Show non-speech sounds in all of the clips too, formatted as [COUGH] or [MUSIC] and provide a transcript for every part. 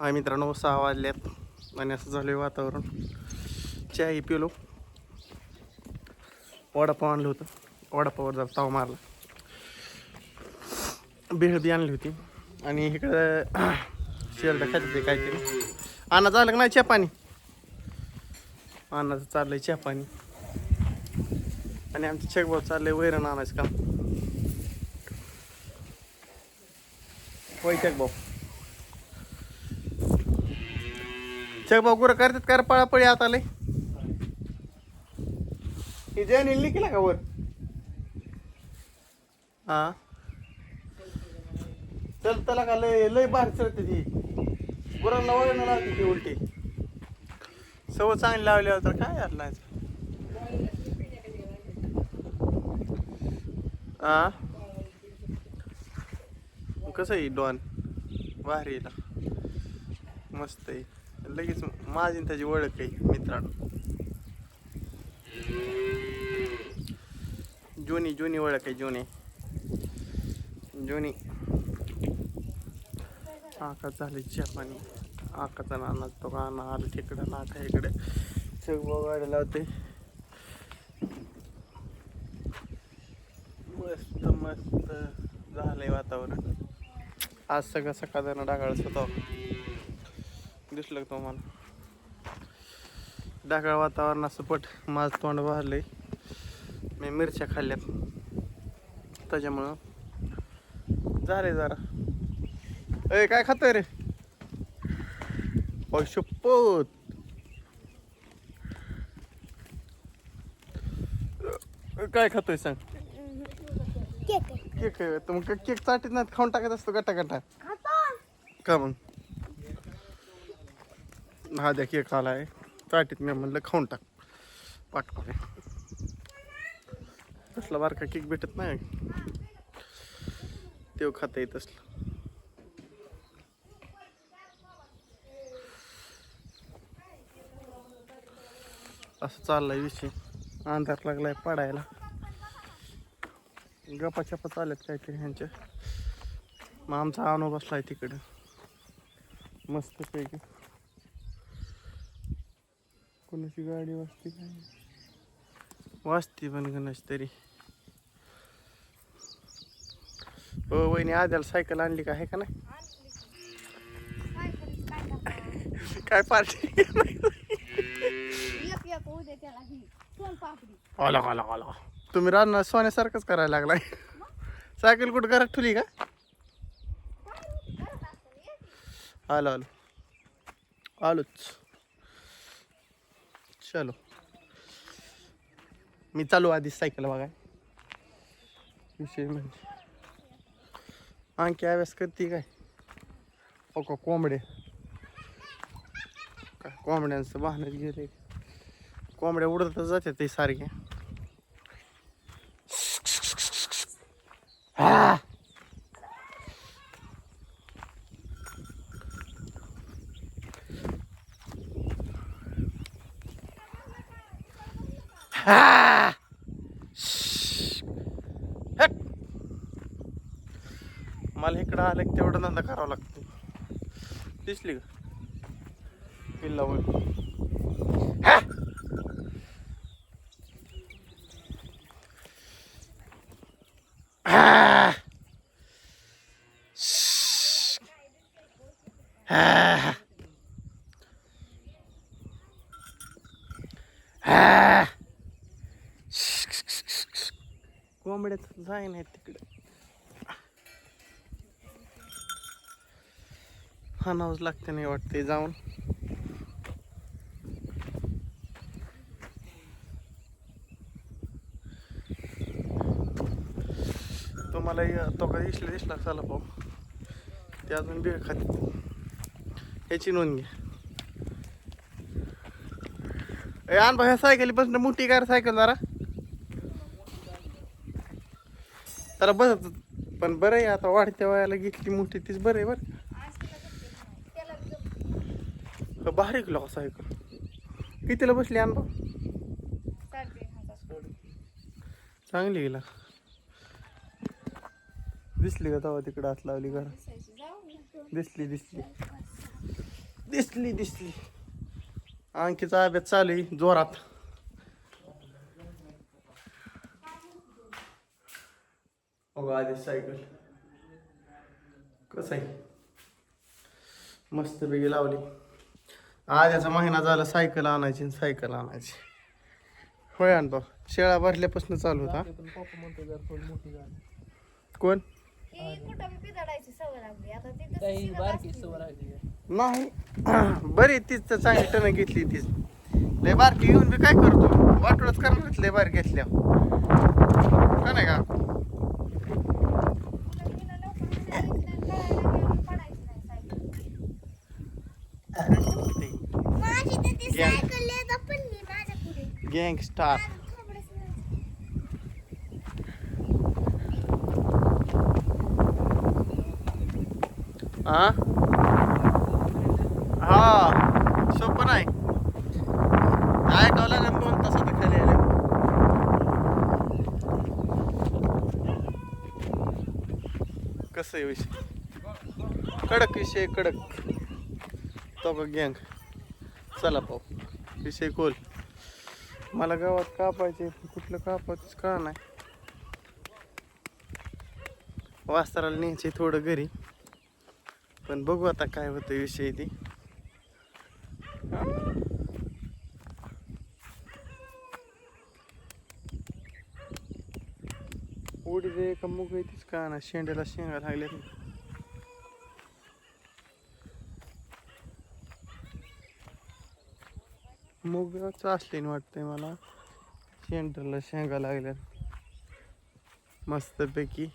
आम्ही मित्रांनो सहा वाजल्यात आणि असं झालं वातावरण. चाय पिलो. वडापाव आणलं होतं. वडापावर जर ताव मारला. भेळ बी आणली होती. आणि इकडं शेरडं खात होते काहीतरी. अण्णा झालं का नाही चहा पाणी अण्णाचं चाललंय चहा पाणी आणि आमचं चेकभाऊ चाललंय वैरण आणायचं काम. होय चेकभाऊ चेकभाऊ गुरं करतात का पळापळी आता लय. ही जैन इल्ली केला का वर? हा. चल त्याला का लय लय बाहेर चढते ती. गुरांना वळण लावते ती उलटी. सवय चांगली लावल्यावर तर काय यार नाही हा कसं आहे डॉन? भारीला मस्त आहे. लगेच माझी त्याची ओळख आहे मित्रांनो. जुनी जुनी ओळख आहे जुनी. जुनी. आका झाली जपानी. आकाचा नाना तो नाना आलं तिकडं नाका इकडे. सगळं गाडी लावते मस्त मस्त झालंय वातावरण. आज सगळं सकाळ डागाळच होतो दिसलं का तुम्हाला? डागाळ वातावरणाचं पट माझं तोंड भरलंय मी मिरच्या खाल्ल्यात. त्याच्यामुळं झाले जरा. ए काय खातोय रे? शपथ. काय खातोय सांग? केक. केक मग केक चाटीत नाही खाऊन टाकत असतो गटा गटा का मग? हा द्या केक आहे. चाटीत मी म्हणलं खाऊन टाक. पाठवले तसला बारका केक भेटत नाही. तेव खाता येत असलं असं चाललाय विषय. अंधार लागलाय पडायला. गपा छपा चालत काहीतरी ह्यांच्या. मग आमचा अनुभव बसलाय तिकडं. मस्त पैकी कोणाची गाडी वाजते काय? वाजते पण गणच तरी. हो वहिनी आद्याला सायकल आणली का? आहे का नाही? काय पार्टी? आला आला आला. तुम्ही राहणार सोन्यासारखंच करायला लागलाय. सायकल कुठं घरात ठेवली का? आलो आलो. आलोच. चलो. मी चालू आधी सायकल बघाय. विषय म्हणजे. आणखी अभ्यास करते काय? हो का कोंबडे? काय कोंबड्यांचं वाहनच गेले. कोंबड्या उडतच जाते ते सारखे. मला इकडं आलं की तेवढं धंदा करावा लागतो. दिसली का? पिल्लावर हा! जाय नाही तिकडे. हाणावंच लागते नाही वाटते जाऊन. तुम्हाला तो का दिसला दिसला चला पाहू ते अजून बिळ खाते. ह्याची नोंद घ्या. अन भाई सायकली ह्या सायकलीपासून मोठी कार सायकल जरा. जरा बस पण बरं आहे आता वाढत्या वयाला घेतली मोठी तीच बरं आहे बरं. बारीक लॉस सायकल कितीला बसली आण चांगली गेला दिसली का तेव्हा तिकडं हात लावली घर? दिसली दिसली. दिसली दिसली. आणखी अभ्यास चालू आहे जोरात. अगं आधी सायकल. कसं आहे? मस्त बेगी लावली. आध्याचा महिना झाला सायकल आणायची आणि सायकल आणायची. होय अनुभव. शेळा भरल्यापासून चालू होता. कोण? ही. नाही. [CLEARS THROAT] बरी तीच तर चांगली टन घेतली तीच. लय बारकी घेऊन बी काय करतो? वाटोळच करणार लय बारकी घेतल्या. का नाही का कुठं बिना लवकर उठायची नाही, कळायला गेलं, पडायची नाही सायकल. माझी तर ती गॅंग. सायकल गँग स्टार हा सोपं नाही काय कळलं दोन तासात खाली आले कसं आहे विषय कडक विषय कडक. तो का गँग चला पाहू. विषय कोल मला गावात कापायचे कुठलं कापायचं का नाही? वास्ताराला न्यायचे थोडं घरी. पण बघू आता काय होतं विषय ती. उगवतीच का ना शेंड्याला शेंगा लागल्या मुगाच असले वाटतंय मला. शेंडरला शेंगा लागल्या मस्तपैकी.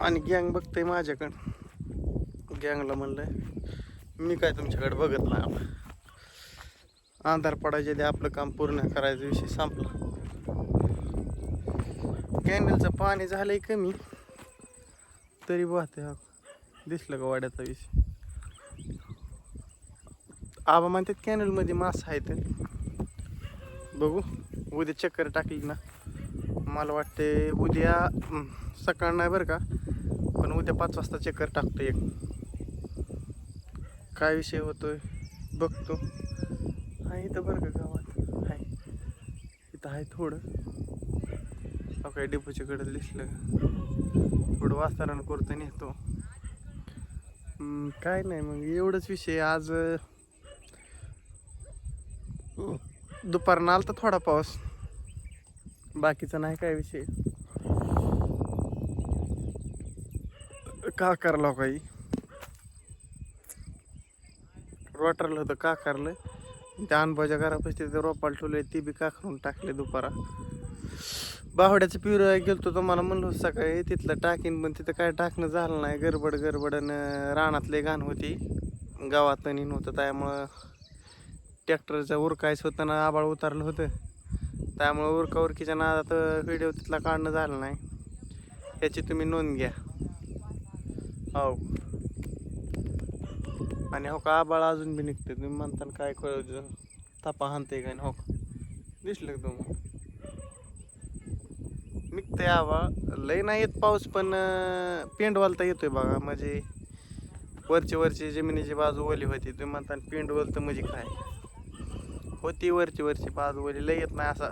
आणि गँग बघतंय माझ्याकडं. गँगला म्हणलंय मी काय तुमच्याकडे बघत नाही. आपलं अंधार पडायच्या आपलं काम पूर्ण करायचं विषय संपला. कॅन्डलचं पाणी झालंय कमी. तरी वाहते हा दिसलं का वाड्याचा विषय? आबा म्हणतात कॅनलमध्ये मास आहेत. बघू उद्या चक्कर टाकली ना. मला वाटते उद्या सकाळ नाही बरं का पण उद्या पाच वाजता चक्कर टाकतो एक. काय विषय होतोय? बघतो. आहे इथं बरं का गावात? आहे. इथं आहे थोडं. अहो काय डेपोच्या कडे दिसलं. थोडं वातावरण करतो नेतो. काय नाही मग एवढंच विषय आज दुपारनं दुपारनं आलता थोडा पाऊस. बाकीचा नाही काय विषय. का करला काही रोटरलं होतं का करलं त्या अनबाच्या घरापाशी तिथे रोपाल ठेवले ती बी का करून टाकले दुपारा. बावड्याचं पिवळ गेलतो तर मला म्हणलं सकाळी तिथलं टाकीन पण तिथं काय टाकणं झालं नाही. गडबड गडबडनं रानातले घाण होती. गावात नीन होतं त्यामुळं ट्रॅक्टरचा उरकायचं होतं आबाळ उतारलं होतं. त्यामुळं उरका उरकीच्या नादात व्हिडिओ तिथला काढणं झालं नाही. याची तुम्ही नोंद घ्या. हो आणि हो का आबाळ अजून बी निघते तुम्ही म्हणताना काय कळ तापा हानते काय हो का? दिसलं तुम्हाला? निघते आवा. लय नाही येत पाऊस पण पेंड वालता येतोय बघा. म्हणजे वरची वरची जमिनीची बाजू ओली होती. तुम्ही म्हणताना पेंडवलतं म्हणजे काय? होती वरची वरची बाजू ओली. लय येत नाही असा.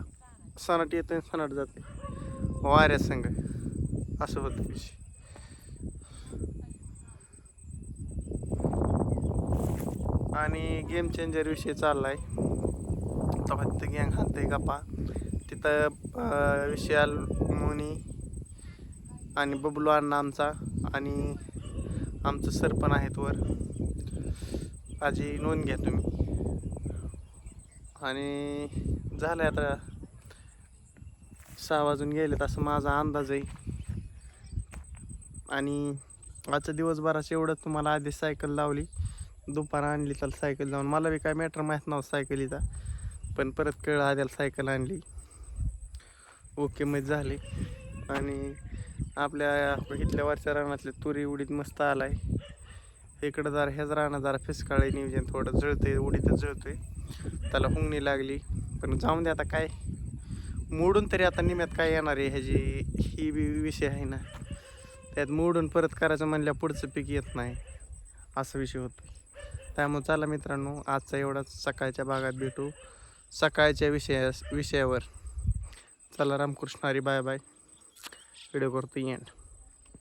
सनाट येतोय सनाट जाते वाऱ्या संग. असं होतं विषय. आणि गेम चेंजर विषय चाललाय. तो फक्त गँग हाणतंय गप्पा. तिथं विशाल मोनी आणि बबलू अण्णा आमचा आणि आमचं सर पण आहेत वर. आजी नोंद घ्या तुम्ही. आणि झालं आता सहा वाजून गेलेत असं माझा अंदाज आहे आणि आजच्या दिवसभराचं एवढं तुम्हाला आधी सायकल लावली. दुपार आणली त्याला सायकल जाऊन मला बी काय मॅटर माहीत नव्हतं सायकलीचा. पण परत कळलं आद्याला सायकल आणली. ओके मध्ये झाले. आणि आपल्या इथल्या वरच्या रानातले तुरी उडीत मस्त आलाय. इकडं जरा ह्याच रानं जरा फिसकाळे नियोजन थोडं जळतंय उडीतच जळतोय. त्याला हुंगणी लागली. पण जाऊन दे आता काय. मोडून तरी आता निम्यात काय येणार आहे ह्याची ही बी विषय आहे ना. त्यात मोडून परत करायचं म्हणल्या पुढचं पीक येत नाही. असा विषय होतो. त्यामुळे चला मित्रांनो आजचा एवढाच. सकाळच्या भागात भेटू. सकाळच्या विषया विषयावर. चला Ramkrishna Hari bye bye. Video करतो एंड